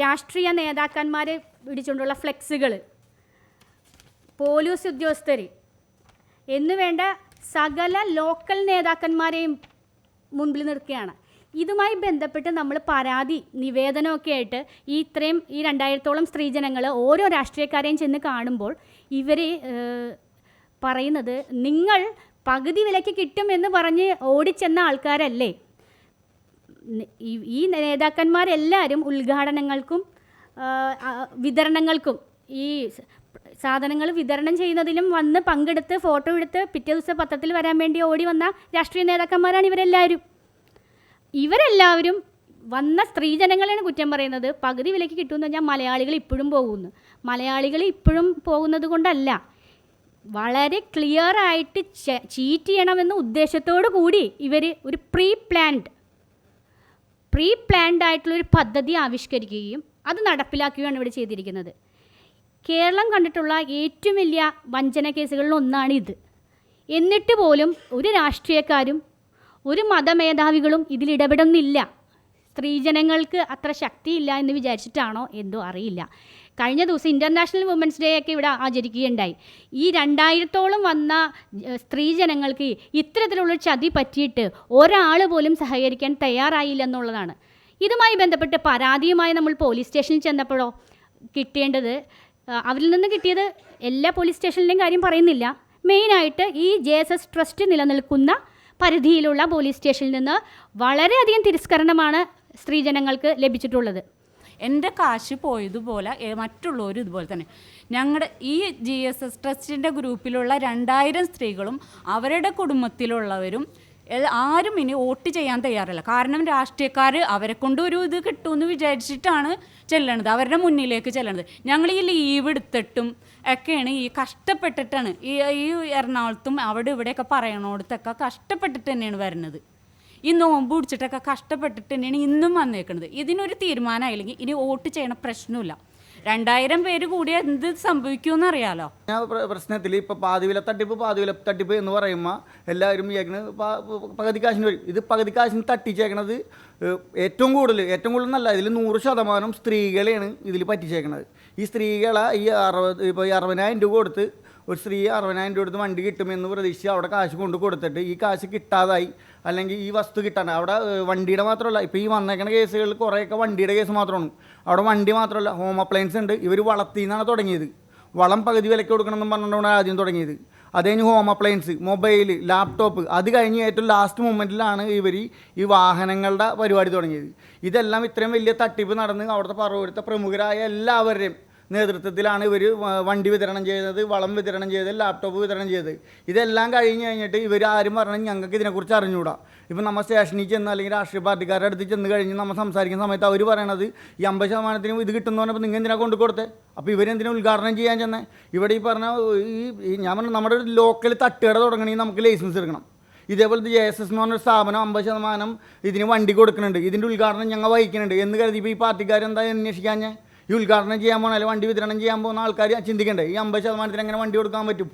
രാഷ്ട്രീയ നേതാക്കന്മാരെ പിടിച്ചുകൊണ്ടുള്ള ഫ്ലെക്സുകൾ പോലീസ് ഉദ്യോഗസ്ഥർ എന്നുവേണ്ട സകല ലോക്കൽ നേതാക്കന്മാരെയും മുൻപിൽ നിർത്തുകയാണ് ഇതുമായി ബന്ധപ്പെട്ട് നമ്മൾ പരാതി നിവേദനമൊക്കെ ആയിട്ട് ഈ ഇത്രയും ഈ രണ്ടായിരത്തോളം സ്ത്രീജനങ്ങൾ ഓരോ രാഷ്ട്രീയക്കാരെയും ചെന്ന് കാണുമ്പോൾ ഇവർ പറയുന്നത് നിങ്ങൾ പകുതി വിലയ്ക്ക് കിട്ടും എന്ന് പറഞ്ഞ് ഓടിച്ചെന്ന ആൾക്കാരല്ലേ? ഈ- നേതാക്കന്മാരെല്ലാവരും ഉദ്ഘാടനങ്ങൾക്കും വിതരണങ്ങൾക്കും ഈ സാധനങ്ങൾ വിതരണം ചെയ്യുന്നതിലും വന്ന് പങ്കെടുത്ത് ഫോട്ടോ എടുത്ത് പിറ്റേ ദിവസം പത്രത്തിൽ വരാൻ വേണ്ടി ഓടി വന്ന രാഷ്ട്രീയ നേതാക്കന്മാരാണ് ഇവരെല്ലാവരും. ഇവരെല്ലാവരും വന്ന സ്ത്രീജനങ്ങളെയാണ് കുറ്റം പറയുന്നത്. പകുതി വിലയ്ക്ക് കിട്ടുമെന്ന് പറഞ്ഞാൽ മലയാളികൾ ഇപ്പോഴും പോകുന്നു. മലയാളികൾ ഇപ്പോഴും പോകുന്നത് കൊണ്ടല്ല. വളരെ ക്ലിയർ ആയിട്ട് ചീറ്റ് ചെയ്യണമെന്ന ഉദ്ദേശത്തോടു കൂടി ഇവർ ഒരു പ്രീ പ്ലാൻഡ് പ്രീ പ്ലാൻഡ് ആയിട്ടുള്ളൊരു പദ്ധതി ആവിഷ്കരിക്കുകയും അത് നടപ്പിലാക്കുകയാണ് ഇവിടെ ചെയ്തിരിക്കുന്നത്. കേരളം കണ്ടിട്ടുള്ള ഏറ്റവും വലിയ വഞ്ചന കേസുകളിൽ ഒന്നാണ് ഇത് എന്നിട്ട് പോലും ഒരു രാഷ്ട്രീയക്കാരും ഒരു മതമേധാവികളും ഇതിലിടപെടുന്നില്ല സ്ത്രീജനങ്ങൾക്ക് അത്ര ശക്തിയില്ല എന്ന് വിചാരിച്ചിട്ടാണോ എന്തോ അറിയില്ല. കഴിഞ്ഞ ദിവസം ഇന്റർനാഷണൽ വുമൻസ് ഡേ ഒക്കെ ഇവിടെ ആചരിക്കുകയുണ്ടായി. ഈ രണ്ടായിരത്തോളം വന്ന സ്ത്രീ ജനങ്ങൾക്ക് ഇത്തരത്തിലുള്ള ചതി പറ്റിയിട്ട് ഒരാൾ പോലും സഹകരിക്കാൻ തയ്യാറായില്ല എന്നുള്ളതാണ്. ഇതുമായി ബന്ധപ്പെട്ട് പരാതിയുമായി നമ്മൾ പോലീസ് സ്റ്റേഷനിൽ ചെന്നപ്പോഴോ കിട്ടേണ്ടത് അവരിൽ നിന്ന് കിട്ടിയത് എല്ലാ പോലീസ് സ്റ്റേഷനിലെയും കാര്യം പറയുന്നില്ല. മെയിനായിട്ട് ഈ ജെ എസ് എസ് ട്രസ്റ്റ് നിലനിൽക്കുന്ന പരിധിയിലുള്ള പോലീസ് സ്റ്റേഷനിൽ നിന്ന് വളരെയധികം തിരസ്കരണമാണ് സ്ത്രീജനങ്ങൾക്ക് ലഭിച്ചിട്ടുള്ളത്. എന്റെ കാശ് പോയതുപോലെ മറ്റുള്ളവരും ഇതുപോലെ തന്നെ. ഞങ്ങളുടെ ഈ ജി എസ് എസ് ട്രസ്റ്റിന്റെ ഗ്രൂപ്പിലുള്ള രണ്ടായിരം സ്ത്രീകളും അവരുടെ കുടുംബത്തിലുള്ളവരും ആരും ഇനി വോട്ട് ചെയ്യാൻ തയ്യാറല്ല. കാരണം രാഷ്ട്രീയക്കാർ അവരെ കൊണ്ട് ഒരു ഇത് കിട്ടുമെന്ന് വിചാരിച്ചിട്ടാണ് ചെല്ലണത്. അവരുടെ മുന്നിലേക്ക് ചെല്ലണത്. ഞങ്ങൾ ഈ ലീവ് എടുത്തിട്ടും ഒക്കെയാണ് ഈ കഷ്ടപ്പെട്ടിട്ടാണ്. ഈ ഈ എറണാകുളത്തും അവിടെ ഇവിടെയൊക്കെ പറയണോടത്തൊക്കെ കഷ്ടപ്പെട്ടിട്ട് തന്നെയാണ് വരുന്നത് ഈ നോമ്പ് പിടിച്ചിട്ടൊക്കെ കഷ്ടപ്പെട്ടിട്ട് തന്നെയാണ് ഇന്നും വന്നേക്കുന്നത് ഇതിനൊരു തീരുമാനമായില്ലെങ്കിൽ ഇനി വോട്ട് ചെയ്യണ പ്രശ്നമില്ല. രണ്ടായിരം പേര് കൂടി എന്ത് സംഭവിക്കുമെന്ന് അറിയാലോ ഞാൻ പ്രശ്നത്തിൽ ഇപ്പൊ പാതിവില തട്ടിപ്പ് പാതിവില തട്ടിപ്പ് എന്ന് പറയുമ്പോൾ എല്ലാവരും വിചാരിക്കുന്നത് പകുതി കാശിന് വരും. ഇത് പകുതി കാശിന് തട്ടിച്ചേക്കണത് ഏറ്റവും കൂടുതൽ ഏറ്റവും കൂടുതൽ നല്ല ഇതിൽ നൂറ് ശതമാനം സ്ത്രീകളെയാണ് ഇതിൽ പറ്റിച്ചേക്കണത്. ഈ സ്ത്രീകളെ ഈ അറുപത് ഇപ്പോൾ ഈ അറുപതിനായിരം രൂപ കൊടുത്ത് ഒരു സ്ത്രീ അറുപതിനായിരം രൂപ എടുത്ത് വണ്ടി കിട്ടുമെന്ന് പ്രതീക്ഷിച്ച് അവിടെ കാശ് കൊണ്ട് കൊടുത്തിട്ട് ഈ കാശ് കിട്ടാതായി. അല്ലെങ്കിൽ ഈ വസ്തു കിട്ടാണ്ട് അവിടെ വണ്ടിയുടെ മാത്രമല്ല ഇപ്പോൾ ഈ വന്നേക്കണ കേസുകളിൽ കുറേയൊക്കെ വണ്ടിയുടെ കേസ് മാത്രമാണ്. അവിടെ വണ്ടി മാത്രമല്ല ഹോം അപ്ലയൻസ് ഉണ്ട് ഇവർ വളത്തിൽ നിന്നാണ് തുടങ്ങിയത്. വളം പകുതി വിലയ്ക്ക് കൊടുക്കണമെന്നും പറഞ്ഞുകൊണ്ടാണ് ആദ്യം തുടങ്ങിയത്. അത് കഴിഞ്ഞ് ഹോം അപ്ലയൻസ് മൊബൈൽ ലാപ്ടോപ്പ് അത് കഴിഞ്ഞ് ഏറ്റവും ലാസ്റ്റ് മൊമെന്റിലാണ് ഇവർ ഈ വാഹനങ്ങളുടെ പരിപാടി തുടങ്ങിയത്. ഇതെല്ലാം ഇത്രയും വലിയ തട്ടിപ്പ് നടന്ന് അവിടുത്തെ പറവൂരത്തെ പ്രമുഖരായ എല്ലാവരുടെയും നേതൃത്വത്തിലാണ് ഇവർ വണ്ടി വിതരണം ചെയ്തത് വളം വിതരണം ചെയ്തത് ലാപ്ടോപ്പ് വിതരണം ചെയ്തത്. ഇതെല്ലാം കഴിഞ്ഞ് കഴിഞ്ഞിട്ട് ഇവർ ആരും പറഞ്ഞാൽ ഞങ്ങൾക്ക് ഇതിനെക്കുറിച്ച് അറിഞ്ഞുകൂടാ ഇപ്പം നമ്മൾ സ്റ്റേഷനിൽ ചെന്ന് അല്ലെങ്കിൽ രാഷ്ട്രീയ പാർട്ടിക്കാരുടെ അടുത്ത് ചെന്ന് കഴിഞ്ഞ് നമ്മൾ സംസാരിക്കുന്ന സമയത്ത് അവർ പറയണത് ഈ അമ്പത് ശതമാനത്തിന് ഇത് കിട്ടുന്ന പറഞ്ഞപ്പോൾ നിങ്ങൾ എന്തിനാ കൊണ്ടു കൊടുത്തേ? അപ്പോൾ ഇവരെന്തിനാ ഉദ്ഘാടനം ചെയ്യാൻ ചെന്നേ? ഇവിടെ ഈ പറഞ്ഞ ഈ ഈ ഞാൻ പറഞ്ഞ നമ്മുടെ ഒരു ലോക്കൽ തട്ടുകട തുടങ്ങണമെങ്കിൽ നമുക്ക് ലൈസൻസ് എടുക്കണം. ഇതേപോലത്തെ ജെ എസ് എസ് എന്ന് പറഞ്ഞൊരു സ്ഥാപനം അമ്പത് ശതമാനം ഇതിന് വണ്ടി കൊടുക്കുന്നുണ്ട്. ഇതിന്റെ ഉദ്ഘാടനം ഞങ്ങൾ വഹിക്കുന്നുണ്ട്. എന്ന് കരുതി ഇപ്പോൾ ഈ പാർട്ടിക്കാരെന്താ അന്വേഷിക്കാൻ ഞാൻ? ഈ ഉദ്ഘാടനം ചെയ്യാൻ പോകണം അല്ലെങ്കിൽ വണ്ടി വിതരണം ചെയ്യാൻ പോകുന്ന ആൾക്കാർ ചിന്തിക്കണ്ടേ? ഈ അമ്പത് ശതമാനത്തിന് എങ്ങനെ വണ്ടി കൊടുക്കാൻ പറ്റും?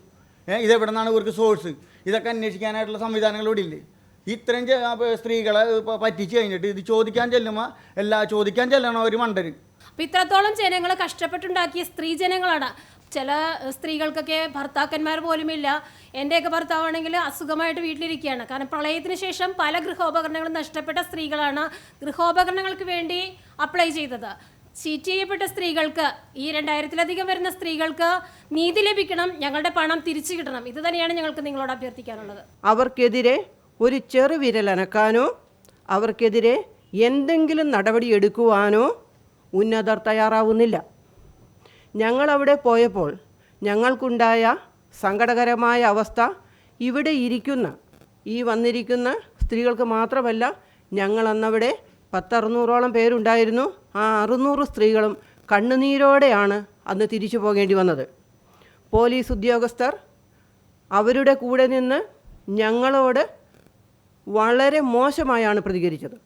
ഇതെവിടെ നിന്നാണ് ഇവർക്ക് സോഴ്സ് ഇതൊക്കെ അന്വേഷിക്കാനായിട്ടുള്ള സംവിധാനങ്ങൾ ഇവിടെ ഇല്ലേ? ഇത്രയും സ്ത്രീകളെ പറ്റിച്ച് കഴിഞ്ഞിട്ട് ഇത് ചോദിക്കാൻ ചെല്ലുമ്പോൾ എല്ലാ ചോദിക്കാൻ ചെല്ലണം ഒരു മണ്ടര്. അപ്പൊ ഇത്രത്തോളം ജനങ്ങൾ കഷ്ടപ്പെട്ടുണ്ടാക്കിയ സ്ത്രീ ജനങ്ങളാണ്. ചില സ്ത്രീകൾക്കൊക്കെ ഭർത്താക്കന്മാർ പോലുമില്ല. എന്റെയൊക്കെ ഭർത്താവാണെങ്കിൽ അസുഖമായിട്ട് വീട്ടിലിരിക്കുകയാണ്. കാരണം പ്രളയത്തിന് ശേഷം പല ഗൃഹോപകരണങ്ങളും നഷ്ടപ്പെട്ട സ്ത്രീകളാണ് ഗൃഹോപകരണങ്ങൾക്ക് വേണ്ടി അപ്ലൈ ചെയ്തത്. ചീറ്റ് ചെയ്യപ്പെട്ട സ്ത്രീകൾക്ക് ഈ രണ്ടായിരത്തിലധികം വരുന്ന സ്ത്രീകൾക്ക് നീതി ലഭിക്കണം ഞങ്ങളുടെ പണം തിരിച്ചു കിട്ടണം. ഇത് തന്നെയാണ് ഞങ്ങൾക്ക് നിങ്ങളോട് അഭ്യർത്ഥിക്കാനുള്ളത്. അവർക്കെതിരെ ഒരു ചെറുവിരലനക്കാനോ അവർക്കെതിരെ എന്തെങ്കിലും നടപടി എടുക്കുവാനോ ഉന്നതർ തയ്യാറാവുന്നില്ല. ഞങ്ങളവിടെ പോയപ്പോൾ ഞങ്ങൾക്കുണ്ടായ സങ്കടകരമായ അവസ്ഥ ഇവിടെ ഇരിക്കുന്ന ഈ വന്നിരിക്കുന്ന സ്ത്രീകൾക്ക് മാത്രമല്ല ഞങ്ങൾ അന്നവിടെ പത്തറുന്നൂറോളം പേരുണ്ടായിരുന്നു. ആ അറുന്നൂറ് സ്ത്രീകളും കണ്ണുനീരോടെയാണ് അന്ന് തിരിച്ചു പോകേണ്ടി വന്നത്. പോലീസ് ഉദ്യോഗസ്ഥർ അവരുടെ കൂടെ നിന്ന് ഞങ്ങളോട് വളരെ മോശമായാണ് പ്രതികരിച്ചത്.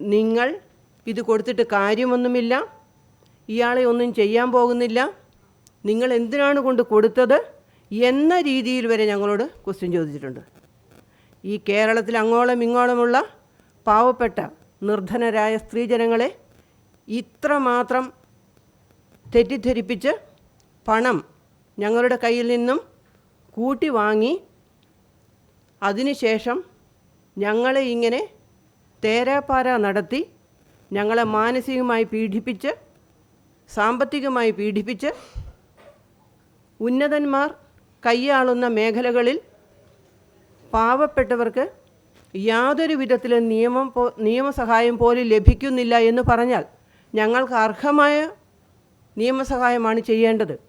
നിങ്ങൾ ഇത് കൊടുത്തിട്ട് കാര്യമൊന്നുമില്ല. ഇയാളെ ഒന്നും ചെയ്യാൻ പോകുന്നില്ല. നിങ്ങൾ എന്തിനാണ് കൊണ്ട് കൊടുത്തത് എന്ന രീതിയിൽ വരെ ഞങ്ങളോട് ക്വസ്റ്റ്യൻ ചോദിച്ചിട്ടുണ്ട്. ഈ കേരളത്തിൽ അങ്ങോളം ഇങ്ങോളമുള്ള പാവപ്പെട്ട നിർധനരായ സ്ത്രീജനങ്ങളെ ഇത്രമാത്രം തെറ്റിദ്ധരിപ്പിച്ച് പണം ഞങ്ങളുടെ കയ്യിൽ നിന്നും കൂട്ടി വാങ്ങി അതിനുശേഷം ഞങ്ങളെ ഇങ്ങനെ തേരാപ്പാര നടത്തി ഞങ്ങളെ മാനസികമായി പീഡിപ്പിച്ച് സാമ്പത്തികമായി പീഡിപ്പിച്ച് ഉന്നതന്മാർ കൈയാളുന്ന മേഖലകളിൽ പാവപ്പെട്ടവർക്ക് യാതൊരു വിധത്തിലും നിയമം നിയമസഹായം പോലും ലഭിക്കുന്നില്ല എന്ന് പറഞ്ഞാൽ ഞങ്ങൾക്ക് അർഹമായ നിയമസഹായമാണ് ചെയ്യേണ്ടത്.